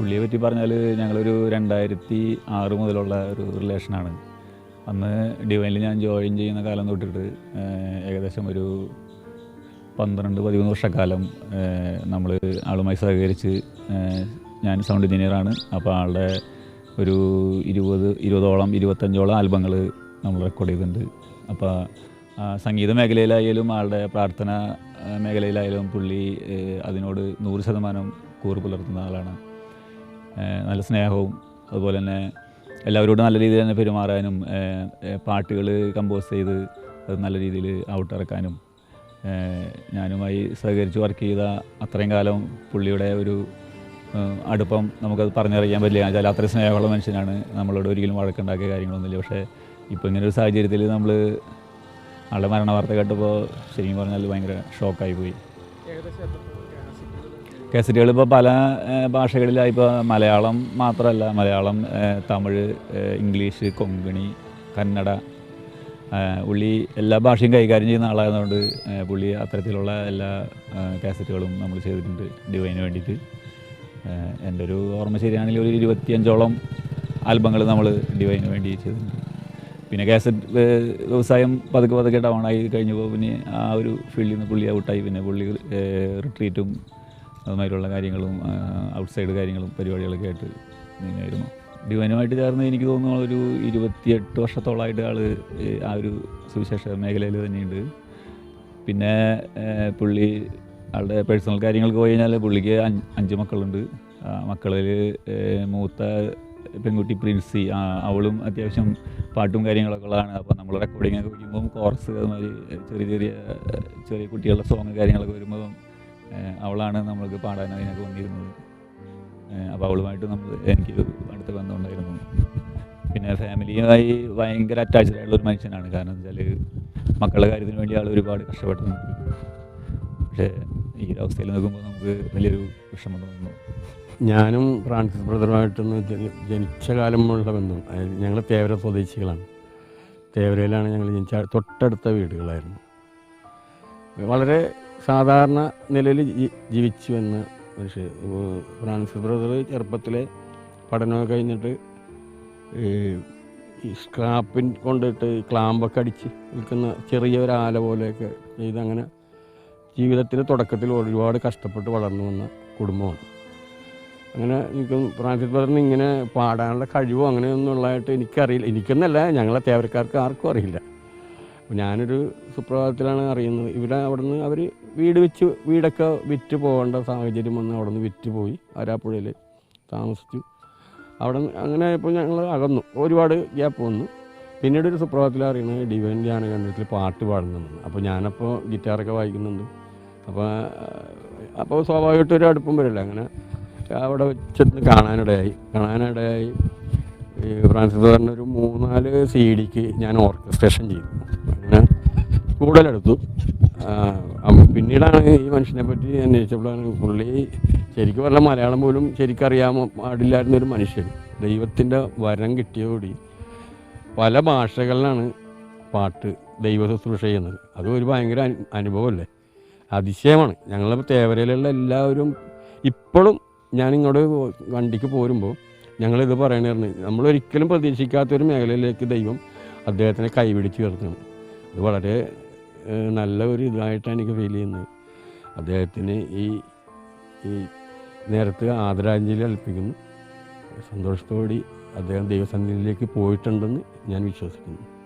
പുള്ളിയെ പറ്റി പറഞ്ഞാൽ ഞങ്ങളൊരു രണ്ടായിരത്തി ആറ് മുതലുള്ള ഒരു റിലേഷനാണ്. അന്ന് ഡിവൈനിൽ ഞാൻ ജോയിൻ ചെയ്യുന്ന കാലം തൊട്ടിട്ട് ഏകദേശം ഒരു പന്ത്രണ്ട് പതിമൂന്ന് വർഷക്കാലം നമ്മൾ ആളുമായി സഹകരിച്ച് ഞാൻ സൗണ്ട് എഞ്ചിനീയറാണ്. അപ്പോൾ ആളുടെ ഒരു ഇരുപത് ഇരുപതോളം ഇരുപത്തഞ്ചോളം ആൽബങ്ങൾ നമ്മൾ റെക്കോർഡ് ചെയ്തിട്ടുണ്ട്. അപ്പോൾ സംഗീത മേഖലയിലായാലും ആളുടെ പ്രാർത്ഥന മേഖലയിലായാലും പുള്ളി അതിനോട് നൂറ് ശതമാനം കൂറ് പുലർത്തുന്ന ആളാണ്. നല്ല സ്നേഹവും അതുപോലെ തന്നെ എല്ലാവരോടും നല്ല രീതിയിൽ തന്നെ പെരുമാറാനും പാട്ടുകൾ കമ്പോസ് ചെയ്ത് അത് നല്ല രീതിയിൽ ഔട്ടിറക്കാനും ഞാനുമായി സഹകരിച്ച് വർക്ക് ചെയ്ത അത്രയും കാലം പുള്ളിയുടെ ഒരു അടുപ്പം നമുക്കത് പറഞ്ഞറിയാൻ പറ്റില്ല. വെച്ചാൽ അത്രയും സ്നേഹമുള്ള മനുഷ്യനാണ്. നമ്മളോട് ഒരിക്കലും വഴക്കുണ്ടാക്കിയ കാര്യങ്ങളൊന്നുമില്ല. പക്ഷേ ഇപ്പോൾ ഇങ്ങനെ ഒരു സാഹചര്യത്തിൽ നമ്മൾ ആളുടെ മരണ വാർത്ത കേട്ടപ്പോൾ ശരിക്കും പറഞ്ഞാൽ ഭയങ്കര ഷോക്കായി പോയി. ഏകദേശം കാസറ്റുകൾ ഇപ്പോൾ പല ഭാഷകളിലായി ഇപ്പോൾ മലയാളം മാത്രമല്ല മലയാളം തമിഴ് ഇംഗ്ലീഷ് കൊങ്കണി കന്നഡ പുള്ളി എല്ലാ ഭാഷയും കൈകാര്യം ചെയ്യുന്ന ആളായതുകൊണ്ട് പുള്ളി അത്തരത്തിലുള്ള എല്ലാ കാസറ്റുകളും നമ്മൾ ചെയ്തിട്ടുണ്ട് ഡിവൈന് വേണ്ടിയിട്ട്. എന്റെ ഒരു ഓർമ്മ ശരിയാണെങ്കിൽ ഒരു ഇരുപത്തിയഞ്ചോളം ആൽബങ്ങൾ നമ്മൾ ഡിവൈന് വേണ്ടി ചെയ്തിട്ടുണ്ട്. പിന്നെ കാസറ്റ് വ്യവസായം പതുക്കെ പതുക്കെ ഡൗൺ ആയി കഴിഞ്ഞപ്പോൾ പിന്നെ ആ ഒരു ഫീൽഡിൽ നിന്ന് പുള്ളി ഔട്ടായി പിന്നെ പുള്ളി റിട്രീറ്റും അതുമാതിരിയുള്ള കാര്യങ്ങളും ഔട്ട്സൈഡ് കാര്യങ്ങളും പരിപാടികളൊക്കെ ആയിട്ട് നീങ്ങായിരുന്നു ഡിവൈനുമായിട്ട് ചേർന്ന് എനിക്ക് തോന്നുന്നു ഒരു ഇരുപത്തിയെട്ട് വർഷത്തോളമായിട്ട് ആൾ ആ ഒരു സുവിശേഷ മേഖലയിൽ തന്നെയുണ്ട്. പിന്നെ പുള്ളി ആളുടെ പേഴ്സണൽ കാര്യങ്ങൾക്ക് പോയി കഴിഞ്ഞാൽ പുള്ളിക്ക് അഞ്ച് മക്കളുണ്ട്. മക്കളിൽ മൂത്ത പെൺകുട്ടി പ്രിൻസി അവളും അത്യാവശ്യം പാട്ടും കാര്യങ്ങളൊക്കെ ഉള്ളതാണ് അപ്പോൾ നമ്മൾ റെക്കോർഡിങ്ങൊക്കെ വയ്ക്കുമ്പം കോറസ് അതുമാതിരി ചെറിയ ചെറിയ ചെറിയ കുട്ടികളുടെ സോങ് കാര്യങ്ങളൊക്കെ വരുമ്പോൾ അവളാണ് നമ്മൾക്ക് പാടാൻ അതിനൊക്കെ വന്നിരുന്നത്. അപ്പോൾ അവളുമായിട്ട് നമ്മൾ എനിക്ക് അടുത്ത ബന്ധമുണ്ടായിരുന്നു. പിന്നെ ഫാമിലിയുമായി ഭയങ്കര അറ്റാച്ച്ഡ് ആയിട്ടുള്ള ഒരു മനുഷ്യനാണ്. കാരണം വെച്ചാൽ മക്കളുടെ കാര്യത്തിന് വേണ്ടി ആൾ ഒരുപാട് കഷ്ടപ്പെട്ടിട്ടുണ്ട്. പക്ഷേ ഈ അവസ്ഥയിൽ നോക്കുമ്പോൾ നമുക്ക് വലിയൊരു വിഷമം തോന്നുന്നു. ഞാനും ഫ്രാൻസിസ് ബ്രദറുമായിട്ടൊന്ന് ജനി- ജനിച്ച കാലം മുതലുള്ള ബന്ധം. ഞങ്ങൾ തേവര സ്വദേശികളാണ്. തേവരയിലാണ് ഞങ്ങൾ ജനിച്ച തൊട്ടടുത്ത വീടുകളായിരുന്നു. വളരെ സാധാരണ നിലയിൽ ജീവിച്ചു എന്ന് മനുഷ്യർ ഏഹ് ഫ്രാൻസിസ് ബ്രദർ ചെറുപ്പത്തിലെ പഠനമൊക്കെ കഴിഞ്ഞിട്ട് ഈ സ്ക്രാപ്പിൻ കൊണ്ടിട്ട് ക്ലാമ്പൊക്കെ അടിച്ച് വിൽക്കുന്ന ചെറിയ ആല പോലെയൊക്കെ ചെയ്ത് അങ്ങനെ ജീവിതത്തിന്റെ തുടക്കത്തിൽ ഒരുപാട് കഷ്ടപ്പെട്ട് വളർന്നു വന്ന കുടുംബമാണ്. അങ്ങനെ എനിക്ക് ഫ്രാൻസിസ് ബ്രദറിന് ഇങ്ങനെ പാടാനുള്ള കഴിവോ അങ്ങനെയൊന്നും ഉള്ളതായിട്ട് എനിക്കറിയില്ല. എനിക്കെന്നല്ല ഞങ്ങളെ തേവരക്കാർക്ക് ആർക്കും അറിയില്ല. ഞാനൊരു സുപ്രഭാതത്തിലാണ് അറിയുന്നത്. ഇവിടെ അവിടെ നിന്ന് അവർ വീട് വെച്ച് വീടൊക്കെ വിറ്റ് പോകേണ്ട സാഹചര്യം വന്ന് അവിടെ നിന്ന് വിറ്റ് പോയി ആരാപ്പുഴയിൽ താമസിച്ചു. അവിടെ നിന്ന് അങ്ങനെ ഇപ്പോൾ ഞങ്ങൾ അകന്നു. ഒരുപാട് ഗ്യാപ്പ് വന്നു. പിന്നീട് ഒരു സുപ്രഭാതത്തിൽ അറിയുന്നത് ഡിവൈൻ ധ്യാന കേന്ദ്രത്തിൽ പാട്ട് പാടുന്നുണ്ട് അപ്പോൾ ഞാനപ്പോൾ ഗിറ്റാറൊക്കെ വായിക്കുന്നുണ്ട്. അപ്പോൾ അപ്പോൾ സ്വാഭാവികമായിട്ട് ഒരു അടുപ്പം വരില്ല. അങ്ങനെ അവിടെ വെച്ചിട്ട് കാണാനിടയായി. കാണാനിടയായി. ഫ്രാൻസിസ് പറഞ്ഞൊരു മൂന്നാൽ സി ഡിക്ക് ഞാൻ ഓർക്കസ്ട്രേഷൻ ചെയ്തു. കൂടുതലെടുത്തു. പിന്നീടാണ് ഈ മനുഷ്യനെ പറ്റി അന്വേഷിച്ചപ്പോഴാണ് പുള്ളി ശരിക്കും പറഞ്ഞാൽ മലയാളം പോലും ശരിക്കറിയാൻ പാടില്ലായിരുന്ന ഒരു മനുഷ്യൻ. ദൈവത്തിന്റെ വരം കിട്ടിയതോടി പല ഭാഷകളിലാണ് പാട്ട് ദൈവ ശുശ്രൂഷ ചെയ്യുന്നത്. അത് ഒരു ഭയങ്കര അനു- അനുഭവമല്ലേ? അതിശയമാണ്. ഞങ്ങൾ തേവരയിലുള്ള എല്ലാവരും ഇപ്പോഴും ഞാൻ ഇങ്ങോട്ട് വണ്ടിക്ക് പോരുമ്പോൾ ഞങ്ങളിത് പറയണായിരുന്നു. നമ്മളൊരിക്കലും പ്രതീക്ഷിക്കാത്തൊരു മേഖലയിലേക്ക് ദൈവം അദ്ദേഹത്തിനെ കൈപിടിച്ച് ഉയർത്തുന്നു അത് വളരെ നല്ല ഒരു ഇതായിട്ടാണ് എനിക്ക് ഫീൽ ചെയ്യുന്നത്. അദ്ദേഹത്തിന് ഈ ഈ നേരത്തെ ആദരാഞ്ജലി അർപ്പിക്കുന്നു. സന്തോഷത്തോടെ അദ്ദേഹം ദൈവസന്നിധിയിലേക്ക് പോയിട്ടുണ്ടെന്ന് ഞാൻ വിശ്വസിക്കുന്നു.